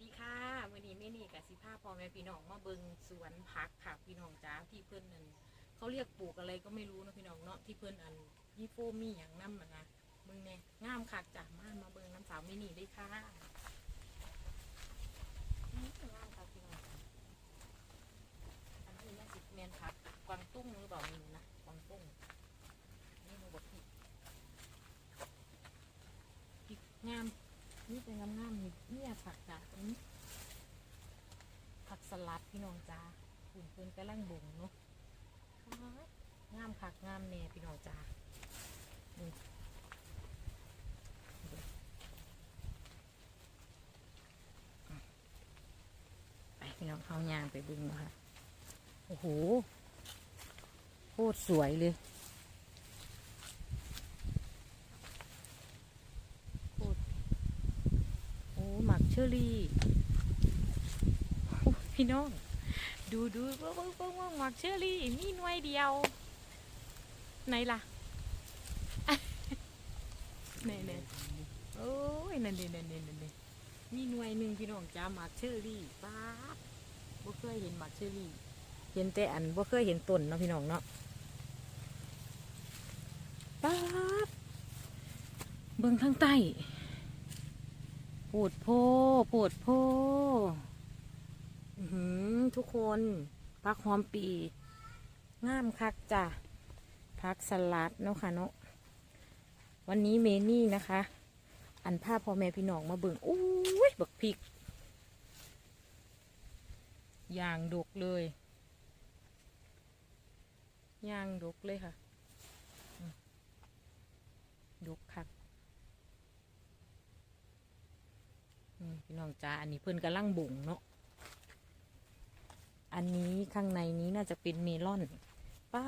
ดีค่ะวันนี้แม่นี่กับสิภาพ่อแม่พี่น้องมาเบิงสวนผักค่ะพี่น้องจ้าที่เพื่อนนั่นเขาเรียกปลูกอะไรก็ไม่รู้นะพี่น้องเนาะที่เพื่อนอันยี่โฟมีอย่างน้ำนะนะมึงเนี่ยงามคักจ้ามามาเบิงน้ำสาวแม่นี่เลยค่ะอื้องามค่ะพี่น้องอันนี้น่าสิเมนผักกวางตุ้งหรือเปล่านี่นะกวางตุ้งนี่มันบอกผิดผิดงาม นี่เป็นงามๆนี่เนี่ยผักจ้ะอันนี้ผักส ลัดพี่น้องจ้าคุณเพิ่นกำลังบ่งเนาะว้ายงามผักงามแน่พี่น้องจ้านี่ไปพี่น้องเข้ายางไปเบึงเนาะค่ะโอ้โหโคตรสวยเลยโอ้หมักเชอรี่โอ้ พี่น้อง ดูดูเบิ้งเบิ้งเบิ้งเบิ้งหมักเชอรี่มีหน่วยเดียว ไหนล่ะไหนไหนโอ้ยนั่นเด่นนั่นเด่นนั่นเด่นมีหน่วยหนึ่งพี่น้องจ้าหมักเชอรี่ป้าดบ่เคยเห็นหมักเชอรี่ เห็นแต่อันบ่เคยเห็นต้นเนาะพี่น้องเนาะป้าดเบิ่งข้างใต้ปวดโพปวดโพอื้อหือ ทุกคนพักหอมปีงามคักจ้ะพักสลัดเนาะค่ะเนาะวันนี้เมนี่นะคะ อันภาพพ่อแม่พี่น้องมาเบิ่งอุ้ยบักพริก อย่างดกเลย ย่างดกเลยค่ะดกคักพี่น้องจ้าอันนี้เพิ่นกำลังบุ่งเนาะ อันนี้ข้างในนี้น่าจะเป็นเมลอนป้า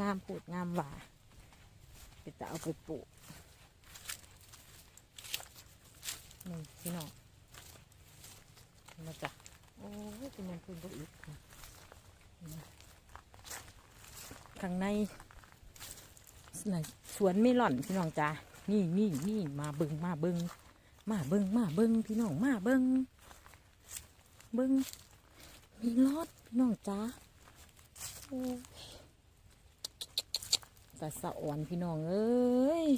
งามปูดงามหว่าเดี๋ยวจะเอาไปปลูกนี่พี่น้องมาจ้ะโอ้ยเป็นมันพูนก็อีกข้างในสวนเมลอนพี่น้องจ้านี่นี่นี่มาเบิงมาเบิงมาเบิงมาเบิงพี่น้องมาเบิงเบิง มีรถพี่น้องจ้าโอ้ยแต่สะอ่อนพี่น้องเอ้ย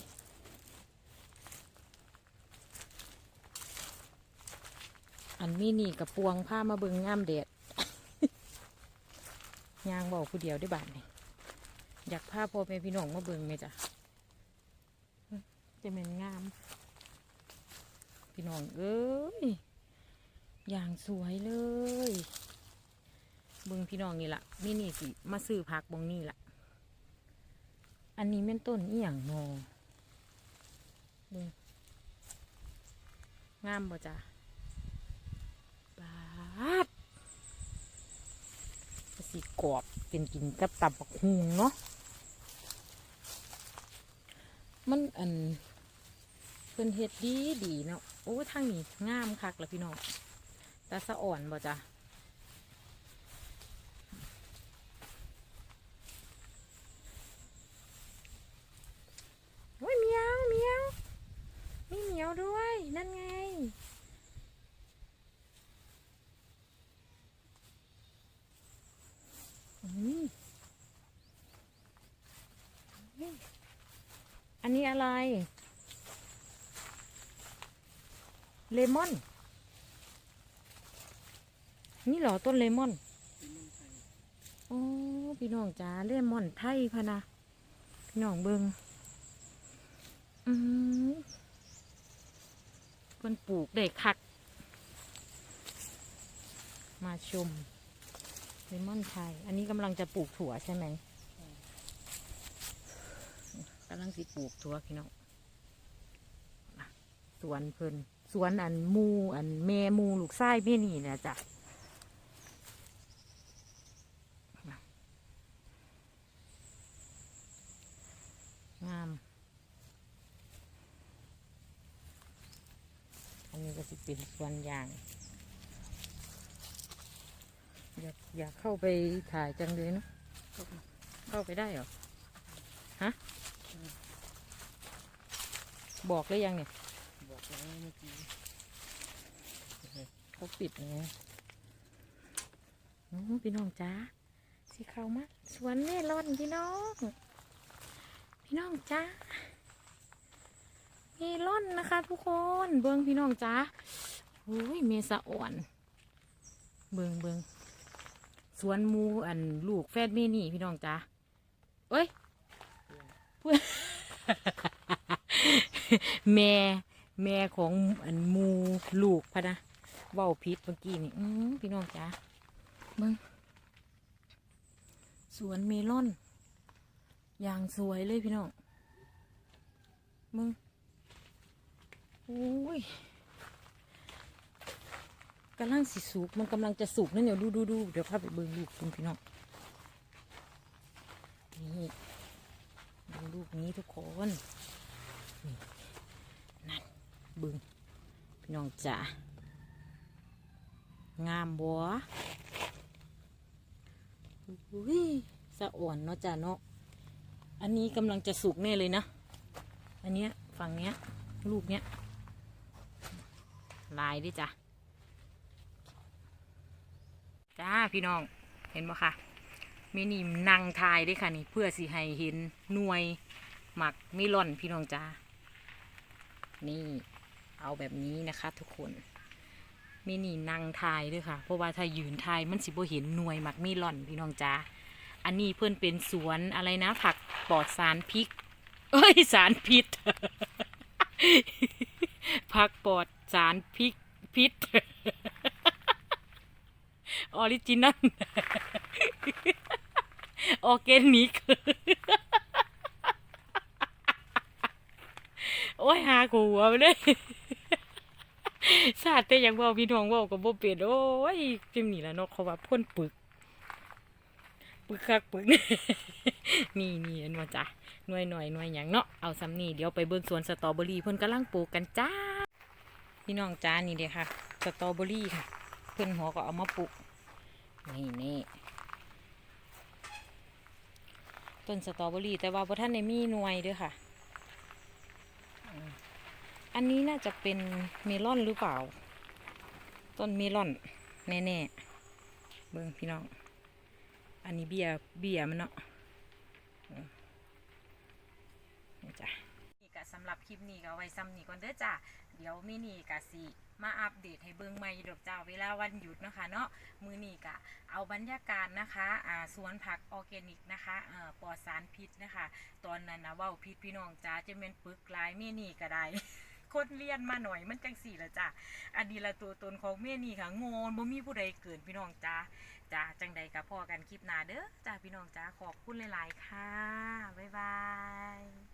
อันมีนี่กับปวงผ้ามาเบิงงามเด็ดยางบอกผู้เดียวได้บาทนี่อยากพาพ่อแม่พี่น้องมาเบิงไหมจ๊ะจะเป็นงาม พี่น้องเอ้ยอย่างสวยเลย เบิ่งพี่น้องนี่ละนี่นี่สิมาซื้อผักบงนี่ละอันนี้แม่นต้นอีหยังนอเบิ่งงามบ่จ้ะบาดสีกรอบเป็นกินกับตับบักฮุงเนาะมันอันเพิ่นเฮ็ดดีดีเนาะโอ้ทางนี้งามคักละพี่น้องตาสะอ่อนบ่จ้ะโอ้ยเหมียวเหมียวมีเหมียวด้วย นั่นไง อันนี้อะไร เลมอน นี่เหรอต้นเลมอนโอ้พี่น้องจ้าเลมอนไทยพะนะพี่น้องเบิงอืมเพิ่นปลูกได้คัก มาชม เลมอนไทย อันนี้กำลังจะปลูกถั่วใช่ไหมกำลังสิปลูกถั่วพี่น้องสวนเพิ่นสวนอันมูอันแม่มูลูกไส้แม่นี่นะจ้ะงาม อันนี้ก็จะเป็นสวนยาง อยากอยากเข้าไปถ่ายจังเลยเนาะเข้าไปได้เหรอ ฮะ บอกเลยยังเนี่ย บอกแล้วเมื่อกี้อเขาปิดไงโอ้พี่น้องจ้าสิเข้ามาสวนเมลอนพี่น้อง พี่น้องจ้าเมลอนนะคะ ทุกคนเบิ้งพี่น้องจ้าโอ้ยเมสะอ่อน เบิงเบิง สวนมูอันลูกแฟดเมนี่พี่น้องจ้าเอ้ยเพื่อนแม่แม่ของอันมูลูกพะนะเว้าพิษเมื่อกี้นี่พี่น้องจ้าเบิงสวนเมลอน อย่างสวยเลยพี่น้องมึงโอ้ย กำลังสิสุกมันกำลังจะสุกนั่นเดี๋ยวดูดูดูเดี๋ยวพาไปเบิ่งลูกคุณพี่น้องนี่ดูลูกนี้ทุกคนนี่นั่นเบิ่งพี่น้องจ๋างามบัวอุ้ยสะอ่อนเนาะจ้ะเนาะอันนี้กำลังจะสุกแน่เลยนะ อันเนี้ยฝั่งเนี้ย ลูกเนี้ยลายดิจ้ะ จ้าพี่น้องเห็นบ่คะเมนี่นั่งทายด้วยค่ะนี่เพื่อสิให้เห็นหน่วยหมักมิลอนพี่น้องจ้านี่เอาแบบนี้นะคะ ทุกคนเมนี่นั่งทายด้วยค่ะ เพราะว่าถ้ายืนทายมันสิบ่เห็นหน่วยหมักมิลอนพี่น้องจ้าอันนี้เพื่อนเป็นสวนอะไรนะ ผักปลอดสารพิษเอ้ยสารพิษผักปลอดสารพิษพิษ ออริจินัลออร์แกนิก โอ้ยหากูหัวไปเลยสาดแต่อยังเว่าพี่น้องว่ากับบ่เป็นโอ้ยจิมนี่แหละเนาะเขาว่าพ่นปึก ปึกคักปึก นี่นี่เห็นว่าจ้ะหน่วยหน่อยหน่วยหยังเนาะเอาซ้ำนี่เดี๋ยวไปเบิ่งสวนสตรอเบอรี่เพิ่นกำลังปลูกกันจ้า พี่น้องจ้านี่เด้ค่ะ สตรอเบอรี่ค่ะ เพิ่นหัวก็เอามาปลูก นี่นี่ต้นสตรอเบอรี่ แต่ว่าพอท่านในมีหน่วยด้วยค่ะ อันนี้น่าจะเป็นเมลอนหรือเปล่า ต้นเมลอน แน่ๆ เบิ่งพี่น้อง อันนี้เบียร์เบียร์มันเนาะนี่จ้ะนี่ก็สำหรับคลิปนี้ก็ไว้ซ้ำนี่ก่อนเด้อจ้ะ เดี๋ยวมินี่กะสิ มาอัปเดตให้เบิ่งใหม่ดอกจ้าเวลาวันหยุดนะคะเนาะมือนี่กะเอาบรรยากาศนะคะอ่าสวนผักออร์แกนิกนะคะเอ่อปลอดสารพิษนะคะ ตอนนั้นนะเว่าพิษพี่น้องจ้าจะเป็นปึกลายเมนี่ก็ได้คนเรียนมาหน่อยมันจังสี่ละจ้ะอันนี้ละตัวตนของเมนี่ค่ะโงนบ่มีผู้ใดเกินพี่น้องจ้าจ้าจังใดกับพ่อกันคลิปหน้าเด้อจ้าพี่น้องจ้าขอบคุณหลาย ๆ ค่ะ บ๊ายบาย